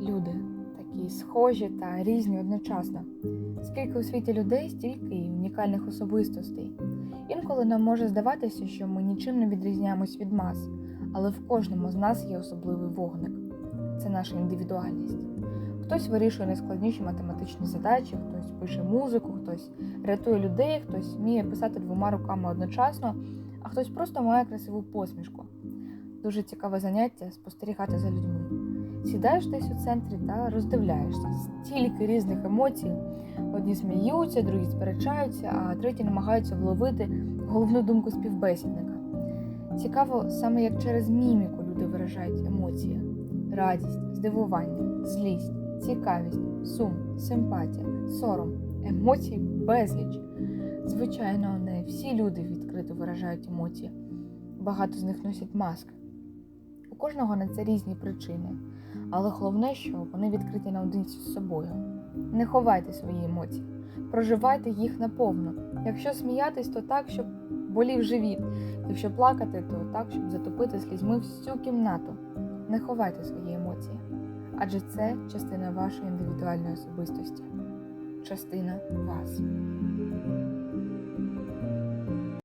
Люди такі схожі та різні одночасно. Скільки у світі людей, стільки й унікальних особистостей. Інколи нам може здаватися, що ми нічим не відрізняємось від мас, але в кожному з нас є особливий вогник. Це наша індивідуальність. Хтось вирішує найскладніші математичні задачі, хтось пише музику, хтось рятує людей, хтось вміє писати двома руками одночасно, а хтось просто має красиву посмішку. Дуже цікаве заняття спостерігати за людьми. Сідаєш десь у центрі та роздивляєшся стільки різних емоцій. Одні сміються, другі сперечаються, а треті намагаються вловити головну думку співбесідника. Цікаво, саме як через міміку люди виражають емоції: радість, здивування, злість, цікавість, сум, симпатія, сором, емоцій безліч. Звичайно, не всі люди відкрито виражають емоції. Багато з них носять маски. Кожного на це різні причини, але головне, що вони відкриті наодинці з собою. Не ховайте свої емоції, проживайте їх наповно. Якщо сміятись, то так, щоб болів живіт. Якщо плакати, то так, щоб затопити слізьми всю кімнату. Не ховайте свої емоції, адже це частина вашої індивідуальної особистості, частина вас.